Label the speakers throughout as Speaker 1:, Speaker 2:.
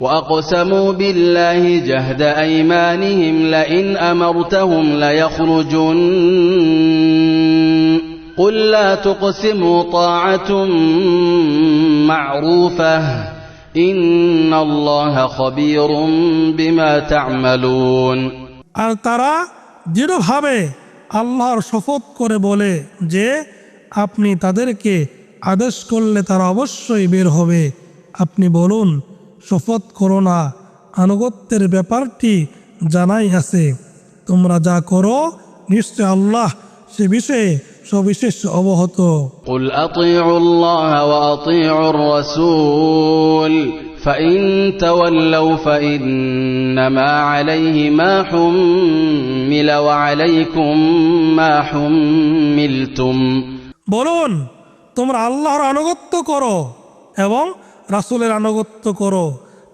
Speaker 1: وأقسموا بالله جهد أيمانهم لئن أمرتهم ليخرجن قل لا تقسموا طاعة معروفة إن الله خبير بما تعملون
Speaker 2: আর তারা দৃঢ়ভাবে আল্লাহর শপথ করে বলে যে আপনি তাদেরকে আদেশ করলে তারা অবশ্যই বের হবে আপনি বলুন শপথ করো না আনুগত্যের ব্যাপারটি জানাই আছে তোমরা যা করো নিশ্চয় আল্লাহ সে বিষয়ে সবিশেষ অবহত
Speaker 1: قل أطيعوا الله وأطيعوا الرسول فإن تولوا فإنما عليه ما حمل وعليكم ما حملتم
Speaker 2: বলুন তোমরা আল্লাহর আনুগত্য করো এবং রাসুলের আনুগত্য করো।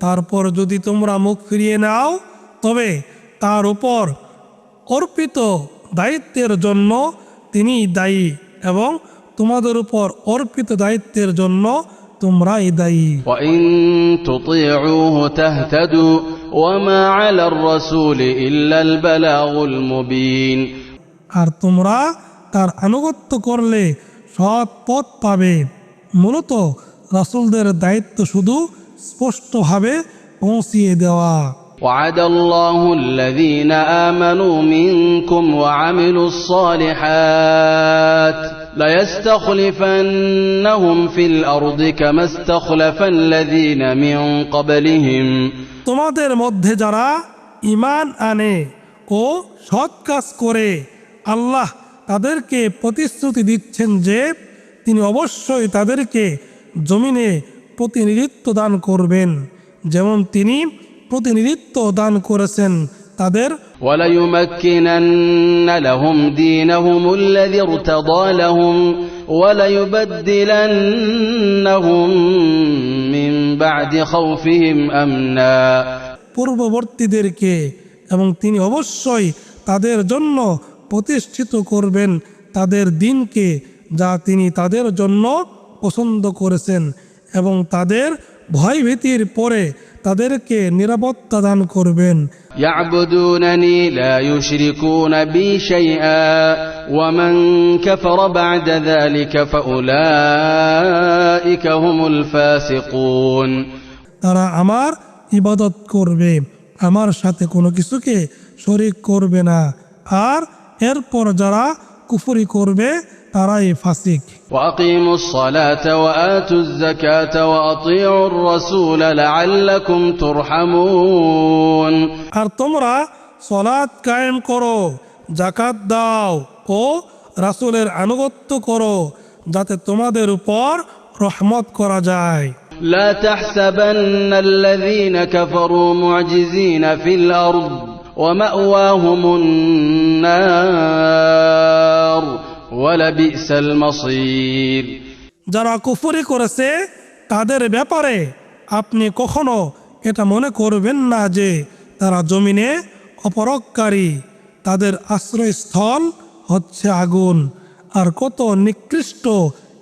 Speaker 2: তারপর যদি তোমরা মুখ ফিরিয়ে নাও তবে তার উপর অর্পিত দায়িত্বের জন্য তিনি দায়ী এবং তোমাদের উপর অর্পিত দায়িত্বের জন্য তোমরাই দায়ী। আর তোমরা তার আনুগত্য করলে সৎ পথ পাবে। মূলত রাসূলদের দায়িত্ব শুধু স্পষ্টভাবে পৌঁছিয়ে দেওয়া
Speaker 1: وعد الله الذين آمنوا منكم وعملوا الصالحات ليستخلفنهم في الأرض كما استخلف الذين من قبلهم
Speaker 2: তোমাদের মধ্যে যারা ইমান আনে ও সৎ কাজ করে আল্লাহ তাদেরকে প্রতিশ্রুতি দিচ্ছেন যে তিনি অবশ্যই তাদেরকে জমিনে প্রতিনিধিত্ব দান করবেন যেমন তিনি প্রতিনিধিত্ব দান করেছেন তাদের
Speaker 1: وليمكنن لهم دينهم الذي ارتضى لهم وليبدلنهم من بعد خوفهم أمنا
Speaker 2: পূর্ববর্তীদেরকে এবং তিনি অবশ্যই তাদের জন্য প্রতিষ্ঠিত করবেন তাদের দিনকে যা তিনি তাদের জন্য পছন্দ করেছেন এবং তাদের ভয়ভীতির পরে তাদেরকে নিরাপত্তা দান করবেন
Speaker 1: يعبدونني لا يشركون بي شيئا ومن كفر بعد ذلك فأولئك هم الفاسقون
Speaker 2: তারা আমার ইবাদত করবে আমার সাথে কোনো কিছুকে শরিক করবে না আর এরপর যারা কুফরি করবে তারাই ফাসিক
Speaker 1: وأقيموا الصلاة وآتوا الزكاة وأطيعوا الرسول لعلكم ترحمون
Speaker 2: আর তোমরা সলাৎ কায়েম করো জাকাত দাও ও রাসূলের আনুগত্য করো যাতে তোমাদের উপর রহমত করা যায়
Speaker 1: لا تحسبن الذين كفروا معجزين في الأرض ومأواهم النار ولبئس المصير
Speaker 2: যারা কুফরি করেছে তাদের ব্যাপারে আপনি কখনো এটা মনে করবেন না যে তারা জমিনে অপরককারী তাদের আশ্রয়স্থল হচ্ছে আগুন আর কত নিকৃষ্ট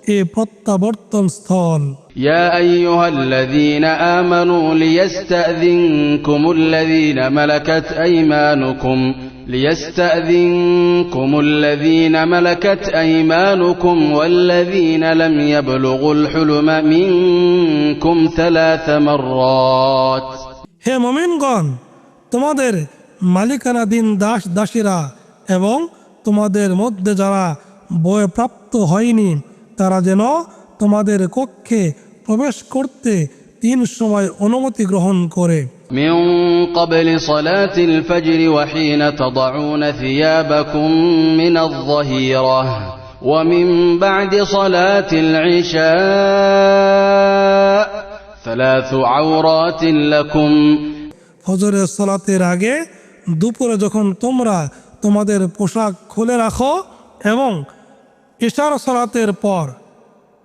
Speaker 2: এ প্রত্যাবর্তন স্থল
Speaker 1: يا أيها الذين آمنوا ليستأذنكم الذين ملكت أيمانكم ليستأذنكم الذين ملكت أيمانكم والذين لم يبلغوا الحلم منكم ثلاث مرات
Speaker 2: হে মমিনগণ তোমাদের মালিকানাধীন দাস দাসীরা এবং তোমাদের মধ্যে যারা বয়প্রাপ্ত হয়নি তারা যেন তোমাদের কক্ষে প্রবেশ করতে তিন সময় অনুমতি গ্রহণ করে
Speaker 1: من قبل صلاة الفجر وحين تضعون ثيابكم من الظهيرة ومن بعد صلاة العشاء ثلاث عورات لكم
Speaker 2: ফজরের সালাতের আগে দুপুরে যখন তোমরা তোমাদের পোশাক খুলে রাখো এবং ইশার সালাতের পর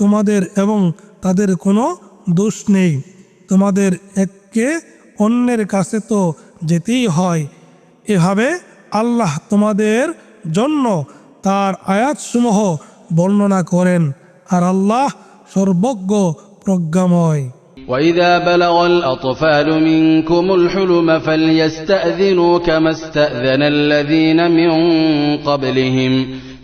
Speaker 2: তোমাদের এবং তাদের কোনো দোষ নেই তোমাদের এককে অন্যের কাছে তো যেতেই হয় এভাবে আল্লাহ তোমাদের জন্য তার আয়াতসমূহ বর্ণনা করেন আর আল্লাহ সর্বজ্ঞ প্রজ্ঞাময়
Speaker 1: وإذا بلغ الأطفال منكم الحلم فليستأذنوا كما استأذن الذين من قبلهم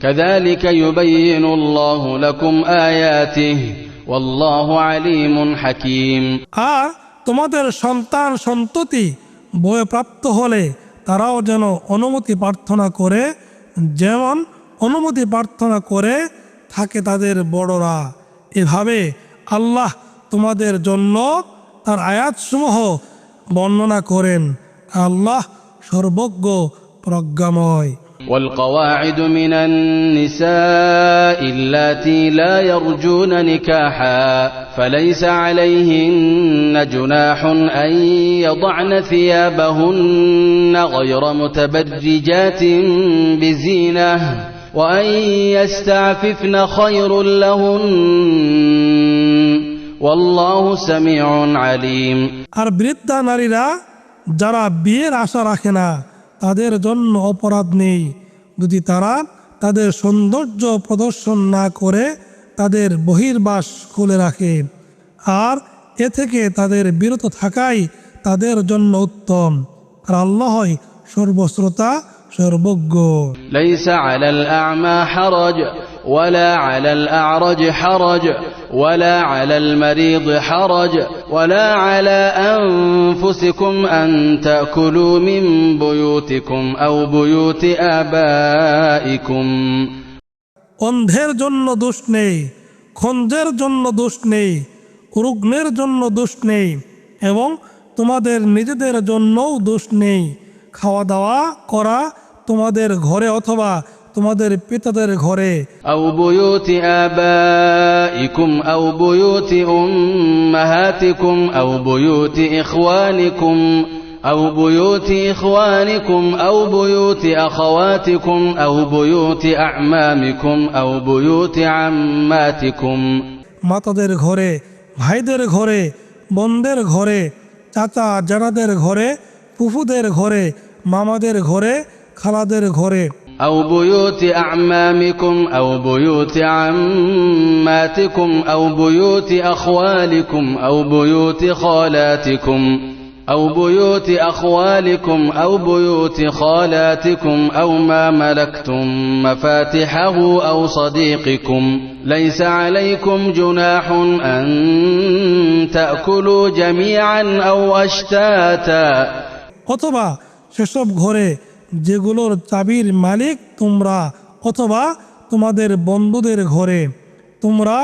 Speaker 1: كذلك يبين الله لكم آياته والله عليم حكيم
Speaker 2: আর তোমাদের সন্তান সন্ততি বয়প্রাপ্ত হলে তারাও যেন অনুমতি প্রার্থনা করে যেমন অনুমতি প্রার্থনা করে থাকে তাদের বড়রা এভাবে আল্লাহ তোমাদের জন্য তার আয়াতসমূহ বর্ণনা করেন আল্লাহ সর্বজ্ঞ প্রজ্ঞাময়
Speaker 1: والقواعد من النساء اللاتي لا يرجون نكاحا فليس عليهن جناح أن يضعن ثيابهن غير متبرجات بزينة وأن يستعففن خير لهن والله سميع عليم
Speaker 2: আর বৃদ্ধা নারীরা যারা বিয়ের আশা রাখে না তাদের জন্য অপরাধ নেই। যদি তারা তাদের সৌন্দর্য প্রদর্শন না করে তাদের বহির্বাস খুলে রাখে, আর এ থেকে তাদের বিরত থাকাই তাদের জন্য উত্তম। আর আল্লাহই সর্বশ্রোতা সর্বজ্ঞ
Speaker 1: ليس على الأعمى حرج ولا على الأعرج حرج ولا على المريض حرج ولا على أنفسكم أن تأكلوا من بيوتكم أو بيوت آبائكم
Speaker 2: অন্ধের জন্য দোষ নেই খঞ্জের জন্য দোষ নেই রুগ্নের জন্য দোষ নেই এবং তোমাদের নিজেদের জন্যও দোষ নেই খাওয়া দাওয়া করা তোমাদের ঘরে অথবা তোমাদের পিতাদের ঘরে
Speaker 1: أو بيوت آبائكم أو بيوت أمهاتكم أو بيوت إخوانكم أو بيوت إخوانكم أو بيوت أخواتكم أو بيوت أعمامكم أو بيوت عماتكم
Speaker 2: মাতাদের ঘরে ভাইদের ঘরে বোনদের ঘরে চাচা জানাদের ঘরে ফুফুদের ঘরে মামাদের ঘরে খালাদের ঘরে
Speaker 1: أو بيوت أعمامكم أو بيوت عماتكم أو بيوت أخوالكم أو بيوت خالاتكم أو بيوت أخوالكم أو بيوت خالاتكم أو ما ملكتم مفاتحه أو صديقكم ليس عليكم جناح أن تأكلوا جميعا أو أشتاتا
Speaker 2: অথবা সেসব ঘরে যেগুলোর চাবির মালিক তোমরা অথবা তোমাদের বন্ধুদের ঘরে তোমরা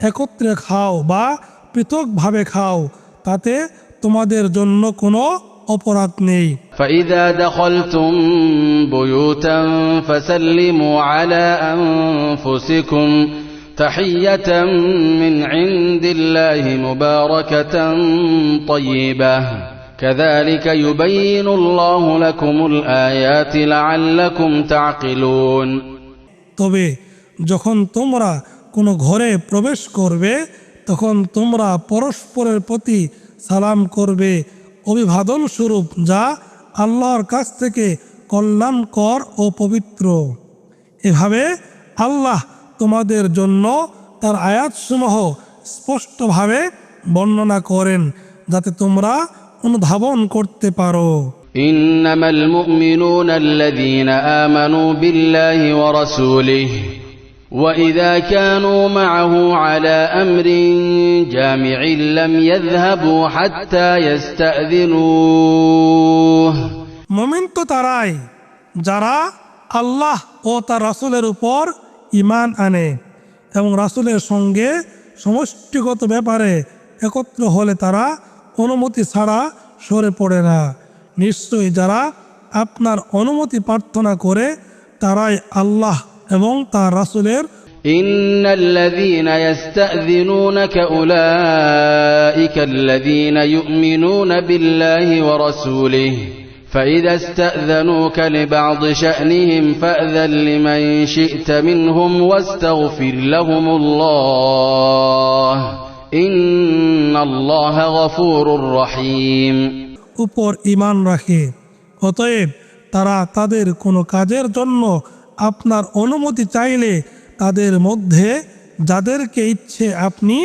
Speaker 2: একত্রে খাও বা পৃথকভাবে খাও তাতে তোমাদের জন্য কোনো অপরাধ নেই
Speaker 1: فإذا دخلتم بيوتا فسلموا على أنفسكم تحية من عند الله مباركة طيبة كذلك يبين الله لكم الآيات لعلكم تعقلون
Speaker 2: তবে যখন তোমরা কোনো ঘরে প্রবেশ করবে তখন তোমরা পরস্পরের প্রতি সালাম করবে অভিবাদন স্বরূপ যা আল্লাহর কাছ থেকে কল্যাণকর ও পবিত্র এভাবে আল্লাহ তোমাদের জন্য তার আয়াতসমূহ স্পষ্টভাবে বর্ণনা করেন যাতে তোমরা অনুধাবন করতে পারো
Speaker 1: إنما المؤمنون الذين آمنوا بالله ورسوله وإذا كانوا معه على أمر جامع لم يذهبوا حتى يستأذنوه
Speaker 2: মমিন তো তারাই যারা আল্লাহ ও তার রাসুলের উপর ইমান আনে এবং রাসুলের সঙ্গে সমষ্টিগত ব্যাপারে একত্র হলে তারা অনুমতি ছাড়া সরে পড়ে না নিশ্চয়ই যারা আপনার অনুমতি প্রার্থনা করে তারাই আল্লাহ এবং তার রাসুলের
Speaker 1: إن الذين يستأذنونك أولئك الذين يؤمنون بالله ورسوله فإذا استأذنوك لبعض شأنهم فأذن لمن شئت منهم واستغفر لهم الله إن الله غفور رحيم
Speaker 2: উপর ইমান রাখে অতএব তারা তাদের কোনো কাজের জন্য আপনার অনুমতি চাইলে তাদের মধ্যে যাদেরকে ইচ্ছে আপনি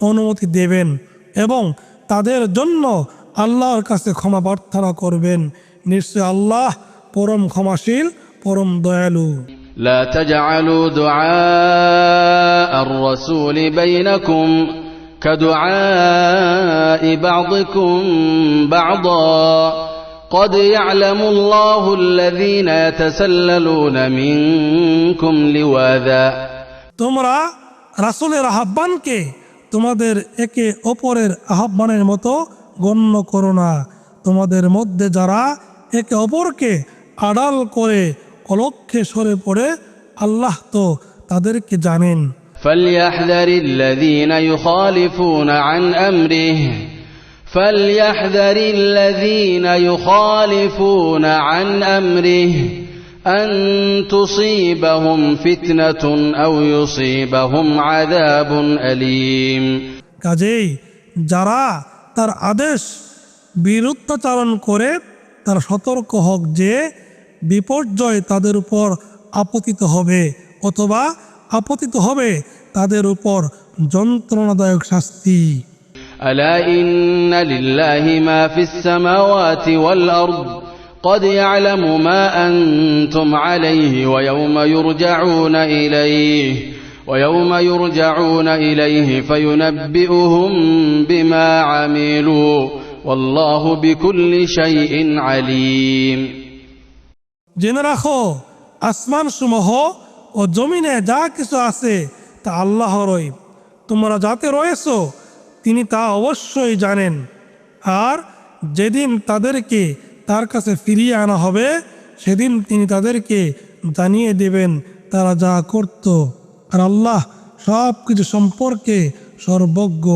Speaker 2: অনুমতি দেবেন এবং তাদের জন্য আল্লাহর কাছে ক্ষমা প্রার্থনা করবেন নিশ্চয় আল্লাহ পরম ক্ষমাশীল পরম দয়ালু
Speaker 1: لا تجعلوا دعاء الرسول بينكم كدعاء بعضكم بعضا قد يعلم الله الذين يتسللون منكم لواذا
Speaker 2: তোমরা রাসূলের আহ্বানকে তোমাদের একে অপরের আহ্বানের মতো গণ্য করো না তোমাদের মধ্যে যারা একে অপরকে আড়াল করে অলক্ষে সরে পড়ে আল্লাহ তো তাদেরকে জানেন
Speaker 1: فليحذر الذين يخالفون عن أمره فليحذر الذين يخالفون عن أمره أن تصيبهم فتنة أو يصيبهم عذاب أليم
Speaker 2: কাজেই যারা তার আদেশ বিরুদ্ধাচারণ করে তার সতর্ক হোক যে বিপর্যয় তাদের উপর আপতিত হবে অথবা আপতিত হবে তাদের উপর যন্ত্রণাদায়ক শাস্তি
Speaker 1: ألا إن لله ما في السماوات والأرض قد يعلم ما أنتم عليه ويوم يرجعون إليه ويوم يرجعون إليه فينبئهم بما عملوا والله بكل شيء عليم
Speaker 2: জেনে রাখো আসমান সমূহ ও জমিনে যা কিছু আছে, তা আল্লাহরই তোমরা যাতে রয়েছো, তিনি তা অবশ্যই জানেন। আর যেদিন তাদেরকে তার কাছে ফিরিয়ে আনা হবে, সেদিন তিনি তাদেরকে জানিয়ে দেবেন, তারা যা করত। আর আল্লাহ সব কিছু সম্পর্কে সর্বজ্ঞ।